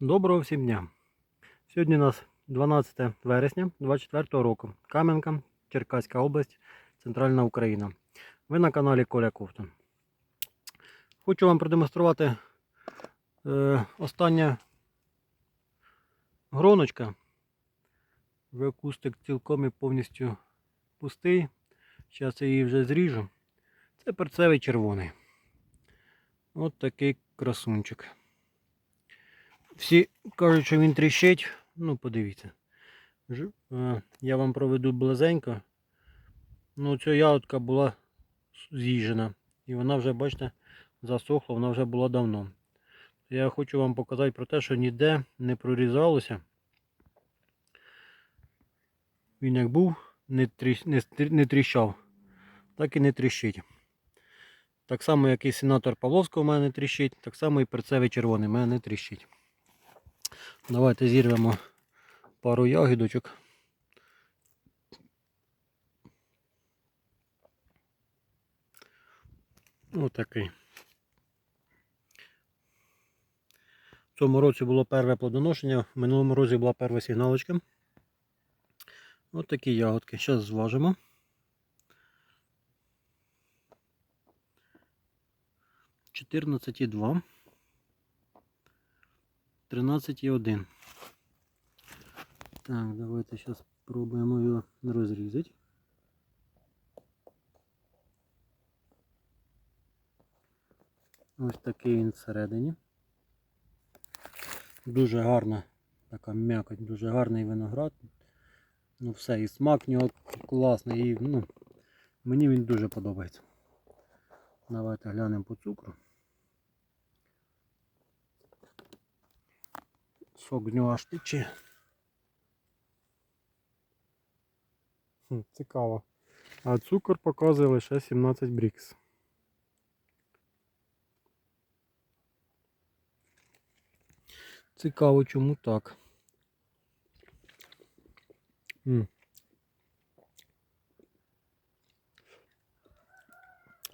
Доброго всім дня! Сьогодні у нас 12 вересня 24 року. Кам'янка, Черкаська область, Центральна Україна. Ви на каналі Коля Ковтун. Хочу вам продемонструвати е, остання гроночка. Кустик цілком і повністю пустий. Зараз я її вже зріжу. Це перцевий червоний. От такий красунчик. Всі кажуть, що він тріщить. Ну, подивіться. Е, Я вам проведу близенько. Ну, ця ягодка була з'їжджена. І вона вже, бачите, засохла, вона вже була давно. Я хочу вам показати про те, що ніде не прорізалося. Він як був, не, тріщ, не, не тріщав, так і не тріщить. Так само, як і сенатор Павловського в мене тріщить, так само і перцевий червоний в мене не тріщить. Давайте зірвемо пару ягідочок. Отакий. В цьому році було перше плодоношення, в минулому році була перша сигналочка. Ось такі ягодки. Зараз зважимо. Чотирнадцять і два. 13,1. Так, давайте зараз спробуємо його розрізати. Ось такий він всередині. Дуже гарна така м'якоть, дуже гарний виноград. Ну все, і смак в нього класний. І, ну, мені він дуже подобається. Давайте глянемо по цукру. Сок з нього аж тече. Хм, цікаво. А цукор показує лише 17 брікс. Цікаво, чому так. М.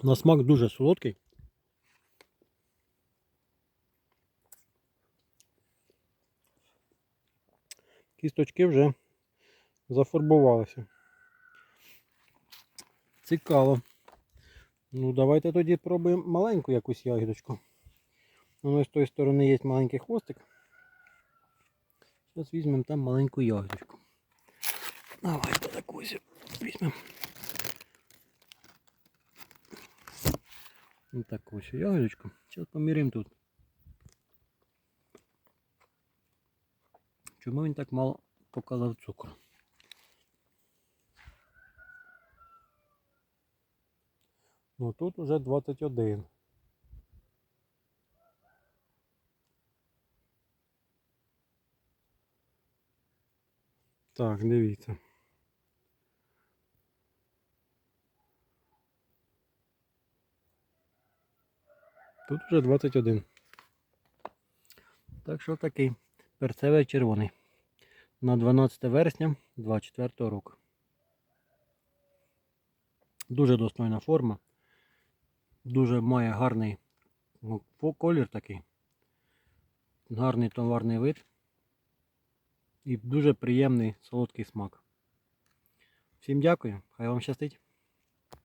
На смак дуже солодкий. Кісточки вже зафарбувалися. Цікаво. Ну, давайте тоді пробуємо маленьку якусь ягідочку. Ну, з тої сторони є маленький хвостик. Зараз візьмемо там маленьку ягідочку. Давайте таку візьмемо. Ось таку ягодочку. Зараз поміряємо тут. Чому він так мало показав цукру? Ну тут уже 21. Так, дивіться. Тут вже 21. Так що такий перцевий червоний. На 12 вересня 24 року. Дуже достойна форма. Дуже має гарний колір такий. Гарний товарний вид. І дуже приємний солодкий смак. Всім дякую, хай вам щастить.